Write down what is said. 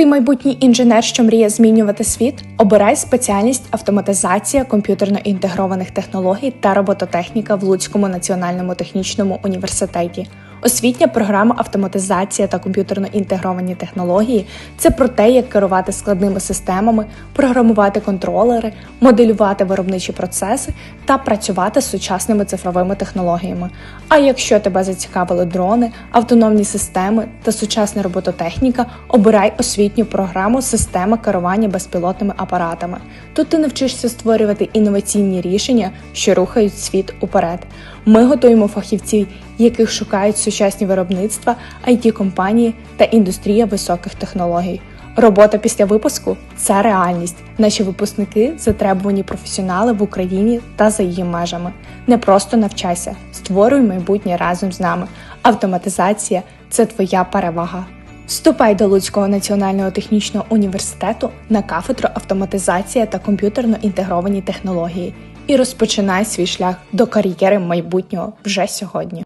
Ти майбутній інженер, що мріє змінювати світ? Обирай спеціальність автоматизація комп'ютерно-інтегрованих технологій та робототехніка в Луцькому національному технічному університеті. Освітня програма автоматизація та комп'ютерно-інтегровані технології це про те, як керувати складними системами, програмувати контролери, моделювати виробничі процеси та працювати з сучасними цифровими технологіями. А якщо тебе зацікавили дрони, автономні системи та сучасна робототехніка, обирай освітню програму Система керування безпілотними апаратами. Тут ти навчишся створювати інноваційні рішення, що рухають світ уперед. Ми готуємо фахівців, яких шукають сучасні виробництва, it компанії та індустрія високих технологій. Робота після випуску це реальність. Наші випускники затребувані професіонали в Україні та за її межами. Не просто навчайся, створюй майбутнє разом з нами. Автоматизація це твоя перевага. Вступай до Луцького національного технічного університету на кафедру автоматизація та комп'ютерно інтегровані технології і розпочинай свій шлях до кар'єри майбутнього вже сьогодні.